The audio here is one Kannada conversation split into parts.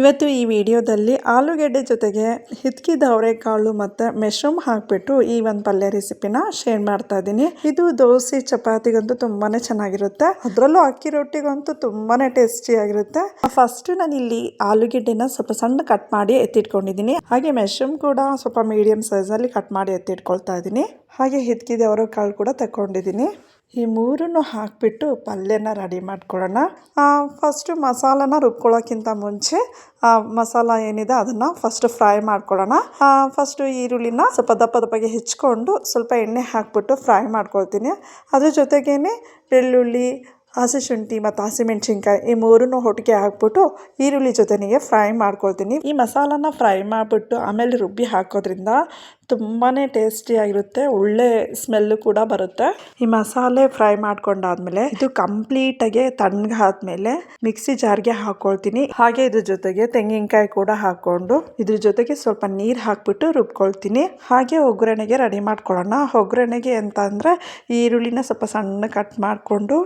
ಇವತ್ತು ಈ ವಿಡಿಯೋದಲ್ಲಿ ಆಲೂಗೆಡ್ಡೆ ಜೊತೆಗೆ ಹಿತ್ಕಿದ ಅವರೆಕಾಳು ಮತ್ತು ಮೆಶ್ರೂಮ್ ಹಾಕಿಬಿಟ್ಟು ಈ ಒಂದು ಪಲ್ಯ ರೆಸಿಪಿನ ಶೇರ್ ಮಾಡ್ತಾ ಇದ್ದೀನಿ. ಇದು ದೋಸೆ, ಚಪಾತಿಗಂತೂ ತುಂಬಾ ಚೆನ್ನಾಗಿರುತ್ತೆ. ಅದರಲ್ಲೂ ಅಕ್ಕಿ ರೊಟ್ಟಿಗಂತೂ ತುಂಬಾ ಟೇಸ್ಟಿ ಆಗಿರುತ್ತೆ. ಫಸ್ಟ್ ನಾನು ಇಲ್ಲಿ ಆಲೂಗೆಡ್ಡೆನ ಸ್ವಲ್ಪ ಸಣ್ಣ ಕಟ್ ಮಾಡಿ ಎತ್ತಿಟ್ಕೊಂಡಿದ್ದೀನಿ. ಹಾಗೆ ಮೆಶ್ರೂಮ್ ಕೂಡ ಸ್ವಲ್ಪ ಮೀಡಿಯಂ ಸೈಜಲ್ಲಿ ಕಟ್ ಮಾಡಿ ಎತ್ತಿಟ್ಕೊಳ್ತಾ ಇದ್ದೀನಿ. ಹಾಗೆ ಹಿತ್ಕಿದ ಅವರೆಕಾಳು ಕೂಡ ತಗೊಂಡಿದ್ದೀನಿ ಈ ಮೂರನ್ನು ಹಾಕಿಬಿಟ್ಟು ಪಲ್ಯನ ರೆಡಿ ಮಾಡ್ಕೊಳ್ಳೋಣ. ಫಸ್ಟು ಮಸಾಲನ ರುಬ್ಕೊಳ್ಳೋಕ್ಕಿಂತ ಮುಂಚೆ ಮಸಾಲ ಏನಿದೆ ಅದನ್ನು ಫಸ್ಟ್ ಫ್ರೈ ಮಾಡ್ಕೊಳ್ಳೋಣ. ಫಸ್ಟು ಈರುಳ್ಳಿನ ಸ್ವಲ್ಪ ದಪ್ಪ ದಪ್ಪಗೆ ಹೆಚ್ಕೊಂಡು ಸ್ವಲ್ಪ ಎಣ್ಣೆ ಹಾಕಿಬಿಟ್ಟು ಫ್ರೈ ಮಾಡ್ಕೊಳ್ತೀನಿ. ಅದ್ರ ಜೊತೆಗೇ ಬೆಳ್ಳುಳ್ಳಿ ಹಸಿಶುಂಠಿ ಮತ್ತು ಹಸಿಮೆಣ್ಸಿನ್ಕಾಯಿ ಈ ಮೂರನ್ನು ಹೊಟ್ಟಿಗೆ ಹಾಕ್ಬಿಟ್ಟು ಈರುಳ್ಳಿ ಜೊತೆನಿಗೆ ಫ್ರೈ ಮಾಡ್ಕೊಳ್ತೀನಿ. ಈ ಮಸಾಲನ ಫ್ರೈ ಮಾಡಿಬಿಟ್ಟು ಆಮೇಲೆ ರುಬ್ಬಿ ಹಾಕೋದ್ರಿಂದ ತುಂಬಾ ಟೇಸ್ಟಿಯಾಗಿರುತ್ತೆ ಒಳ್ಳೆ ಸ್ಮೆಲ್ಲು ಕೂಡ ಬರುತ್ತೆ. ಈ ಮಸಾಲೆ ಫ್ರೈ ಮಾಡ್ಕೊಂಡಾದ್ಮೇಲೆ ಇದು ಕಂಪ್ಲೀಟಾಗಿ ತಣ್ಣಗಾದ್ಮೇಲೆ ಮಿಕ್ಸಿ ಜಾರ್ಗೆ ಹಾಕ್ಕೊಳ್ತೀನಿ ಹಾಗೆ ಇದ್ರ ಜೊತೆಗೆ ತೆಂಗಿನಕಾಯಿ ಕೂಡ ಹಾಕ್ಕೊಂಡು ಇದ್ರ ಜೊತೆಗೆ ಸ್ವಲ್ಪ ನೀರು ಹಾಕ್ಬಿಟ್ಟು ರುಬ್ಕೊಳ್ತೀನಿ. ಹಾಗೆ ಒಗ್ಗರಣೆಗೆ ರೆಡಿ ಮಾಡ್ಕೊಳ್ಳೋಣ. ಒಗ್ಗರಣೆಗೆ ಅಂತ ಅಂದರೆ ಈರುಳ್ಳಿನ ಸ್ವಲ್ಪ ಸಣ್ಣ ಕಟ್ ಮಾಡಿಕೊಂಡು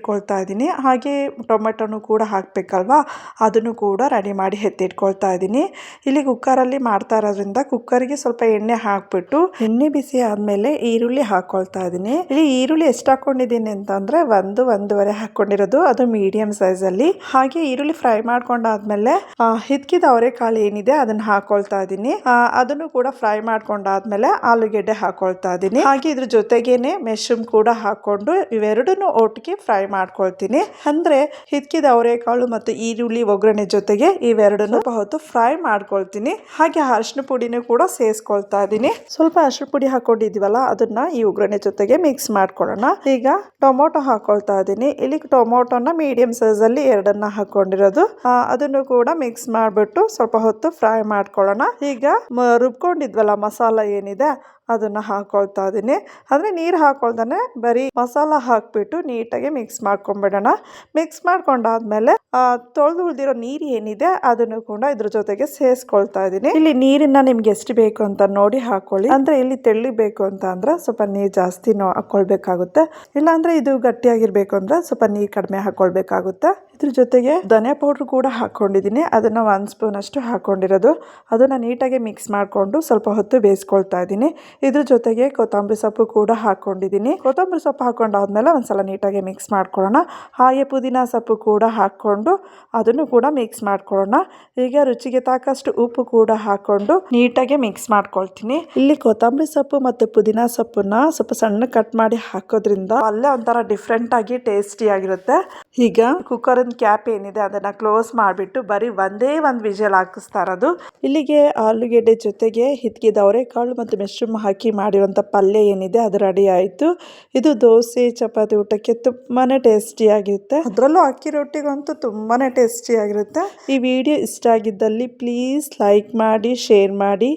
ಎತ್ತಿಟ್ಕೊಳ್ತಾ ಇದ್ದೀನಿ. ಹಾಗೆ ಟೊಮೆಟೊನು ಕೂಡ ಹಾಕಬೇಕಲ್ವಾ? ಅದನ್ನು ಕೂಡ ರೆಡಿ ಮಾಡಿ ಎತ್ತಿಟ್ಕೊಳ್ತಾ ಇದ್ದೀನಿ. ಇಲ್ಲಿ ಕುಕ್ಕರಲ್ಲಿ ಮಾಡ್ತಾ ಇರೋದ್ರಿಂದ ಕುಕ್ಕರ್ಗೆ ಸ್ವಲ್ಪ ಎಣ್ಣೆ ಹಾಕಿಬಿಟ್ಟು ಎಣ್ಣೆ ಬಿಸಿ ಆದಮೇಲೆ ಈರುಳ್ಳಿ ಹಾಕ್ಕೊಳ್ತಾ ಇದ್ದೀನಿ. ಇಲ್ಲಿ ಈರುಳ್ಳಿ ಎಷ್ಟು ಹಾಕ್ಕೊಂಡಿದ್ದೀನಿ ಅಂತಂದ್ರೆ ಒಂದು, ಒಂದೂವರೆ ಹಾಕ್ಕೊಂಡಿರೋದು ಅದು ಮೀಡಿಯಂ ಸೈಜಲ್ಲಿ ಹಾಗೆ ಈರುಳ್ಳಿ ಫ್ರೈ ಮಾಡ್ಕೊಂಡಾದ್ಮೇಲೆ ಹಿತ್ಕಿದ ಅವರೆಕಾಳು ಏನಿದೆ ಅದನ್ನ ಹಾಕೊಳ್ತಾ ಇದ್ದೀನಿ. ಅದನ್ನು ಕೂಡ ಫ್ರೈ ಮಾಡ್ಕೊಂಡಾದ್ಮೇಲೆ ಆಲೂಗೆಡ್ಡೆ ಹಾಕೊಳ್ತಾ ಇದ್ದೀನಿ. ಹಾಗೆ ಇದ್ರ ಜೊತೆಗೇನೆ ಮೆಶ್ರೂಮ್ ಕೂಡ ಹಾಕೊಂಡು ಇವೆರಡನ್ನು ಒಟ್ಟಿಗೆ ಫ್ರೈ ಮಾಡ್ಕೊಳ್ತೀನಿ. ಅಂದ್ರೆ ಹಿದ್ಕಿದ ಅವರೆಕಾಳು ಮತ್ತು ಈರುಳ್ಳಿ, ಒಗ್ಗರಣೆ ಜೊತೆಗೆ ಇವೆರಡನ್ನು ಹೊತ್ತು ಫ್ರೈ ಮಾಡ್ಕೊಳ್ತೀನಿ. ಹಾಗೆ ಅರಿಶಿನ ಪುಡಿನೂ ಕೂಡ ಸೇರಿಸ್ಕೊಳ್ತಾ ಇದ್ದೀನಿ. ಸ್ವಲ್ಪ ಅರಿಶಿನ ಪುಡಿ ಹಾಕೊಂಡಿದೀವಲ್ಲ ಅದನ್ನ ಈ ಒಗ್ಗರಣೆ ಜೊತೆಗೆ ಮಿಕ್ಸ್ ಮಾಡ್ಕೊಳ್ಳೋಣ. ಈಗ ಟೊಮೊಟೊ ಹಾಕೊಳ್ತಾ ಇದ್ದೀನಿ. ಇಲ್ಲಿ ಟೊಮೊಟೊನ ಮೀಡಿಯಂ ಸೈಜ್ ಅಲ್ಲಿ ಎರಡನ್ನ ಹಾಕೊಂಡಿರೋದು. ಅದನ್ನು ಕೂಡ ಮಿಕ್ಸ್ ಮಾಡಿಬಿಟ್ಟು ಸ್ವಲ್ಪ ಹೊತ್ತು ಫ್ರೈ ಮಾಡ್ಕೊಳ್ಳೋಣ. ಈಗ ರುಬ್ಕೊಂಡಿದ್ವಲ್ಲ ಮಸಾಲ ಏನಿದೆ ಅದನ್ನ ಹಾಕ್ಕೊಳ್ತಾ ಇದ್ದೀನಿ. ಅಂದರೆ ನೀರು ಹಾಕೊಳ್ದಾನೆ ಬರೀ ಮಸಾಲ ಹಾಕಿಬಿಟ್ಟು ನೀಟಾಗಿ ಮಿಕ್ಸ್ ಮಾಡ್ಕೊಂಬಿಡೋಣ. ಮಿಕ್ಸ್ ಮಾಡ್ಕೊಂಡಾದ್ಮೇಲೆ ತೊಳೆದು ಉಳಿದಿರೋ ನೀರು ಏನಿದೆ ಅದನ್ನು ಕೂಡ ಇದ್ರ ಜೊತೆಗೆ ಸೇರಿಸ್ಕೊಳ್ತಾ ಇದ್ದೀನಿ. ಇಲ್ಲಿ ನೀರನ್ನ ನಿಮ್ಗೆ ಎಷ್ಟು ಬೇಕು ಅಂತ ನೋಡಿ ಹಾಕೊಳ್ಳಿ. ಅಂದರೆ ಇಲ್ಲಿ ತೆಳ್ಳಿಬೇಕು ಅಂತ ಅಂದ್ರೆ ಸ್ವಲ್ಪ ನೀರು ಜಾಸ್ತಿ ಹಾಕ್ಕೊಳ್ಬೇಕಾಗುತ್ತೆ ಇಲ್ಲಾಂದರೆ ಇದು ಗಟ್ಟಿಯಾಗಿರಬೇಕು ಅಂದ್ರೆ ಸ್ವಲ್ಪ ನೀರು ಕಡಿಮೆ ಹಾಕೊಳ್ಬೇಕಾಗುತ್ತೆ. ಇದ್ರ ಜೊತೆಗೆ ಧನೆ ಪೌಡ್ರ್ ಕೂಡ ಹಾಕ್ಕೊಂಡಿದ್ದೀನಿ. ಅದನ್ನ ಒಂದ್ ಸ್ಪೂನ್ ಅಷ್ಟು ಹಾಕೊಂಡಿರೋದು. ಅದನ್ನ ನೀಟಾಗಿ ಮಿಕ್ಸ್ ಮಾಡಿಕೊಂಡು ಸ್ವಲ್ಪ ಹೊತ್ತು ಬೇಯಿಸ್ಕೊಳ್ತಾ ಇದ್ದೀನಿ. ಇದ್ರ ಜೊತೆಗೆ ಕೊತ್ತಂಬರಿ ಸೊಪ್ಪು ಕೂಡ ಹಾಕೊಂಡಿದ್ದೀನಿ. ಕೊತ್ತಂಬರಿ ಸೊಪ್ಪು ಹಾಕೊಂಡಾದ್ಮೇಲೆ ಒಂದ್ಸಲ ನೀಟಾಗಿ ಮಿಕ್ಸ್ ಮಾಡ್ಕೊಳ್ಳೋಣ. ಹಾಗೆ ಪುದೀನ ಸೊಪ್ಪು ಕೂಡ ಹಾಕೊಂಡು ಅದನ್ನು ಕೂಡ ಮಿಕ್ಸ್ ಮಾಡ್ಕೊಳ್ಳೋಣ. ಈಗ ರುಚಿಗೆ ತಕ್ಕಷ್ಟು ಉಪ್ಪು ಕೂಡ ಹಾಕೊಂಡು ನೀಟಾಗಿ ಮಿಕ್ಸ್ ಮಾಡ್ಕೊಳ್ತೀನಿ. ಇಲ್ಲಿ ಕೊತ್ತಂಬರಿ ಸೊಪ್ಪು ಮತ್ತು ಪುದೀನ ಸೊಪ್ಪನ್ನ ಸ್ವಲ್ಪ ಸಣ್ಣ ಕಟ್ ಮಾಡಿ ಹಾಕೋದ್ರಿಂದ ಅಲ್ಲೇ ಒಂಥರ ಡಿಫ್ರೆಂಟ್ ಆಗಿ ಟೇಸ್ಟಿ ಆಗಿರುತ್ತೆ. ಈಗ ಕುಕ್ಕರ್ ಕ್ಯಾಪ್ ಏನಿದೆ ಅದನ್ನ ಕ್ಲೋಸ್ ಮಾಡಿಬಿಟ್ಟು ಬರೀ ಒಂದೇ ಒಂದು ವಿಜಲ್ ಹಾಕಿಸ್ತಾ ಇರೋದು. ಇಲ್ಲಿಗೆ ಆಲೂಗೆಡ್ಡೆ ಜೊತೆಗೆ ಹಿತ್ಕಿದ ಅವರೆಕಾಳು ಮತ್ತು ಮೆಶ್ರೂಮ್ ಹಾಕಿ ಮಾಡಿರುವಂಥ ಪಲ್ಯ ಏನಿದೆ ಅದು ರೆಡಿ ಆಯಿತು. ಇದು ದೋಸೆ, ಚಪಾತಿ, ಊಟಕ್ಕೆ ತುಂಬಾ ಟೇಸ್ಟಿಯಾಗಿರುತ್ತೆ ಅದರಲ್ಲೂ ಅಕ್ಕಿ ರೊಟ್ಟಿಗಂತೂ ತುಂಬಾ ಟೇಸ್ಟಿಯಾಗಿರುತ್ತೆ ಈ ವಿಡಿಯೋ ಇಷ್ಟ ಆಗಿದ್ದಲ್ಲಿ ಪ್ಲೀಸ್ ಲೈಕ್ ಮಾಡಿ, ಶೇರ್ ಮಾಡಿ.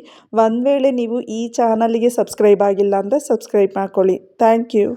ಒಂದು ವೇಳೆ ನೀವು ಈ ಚಾನಲ್ಗೆ ಸಬ್ಸ್ಕ್ರೈಬ್ ಆಗಿಲ್ಲ ಅಂದರೆ ಸಬ್ಸ್ಕ್ರೈಬ್ ಮಾಡ್ಕೊಳ್ಳಿ. Thank you.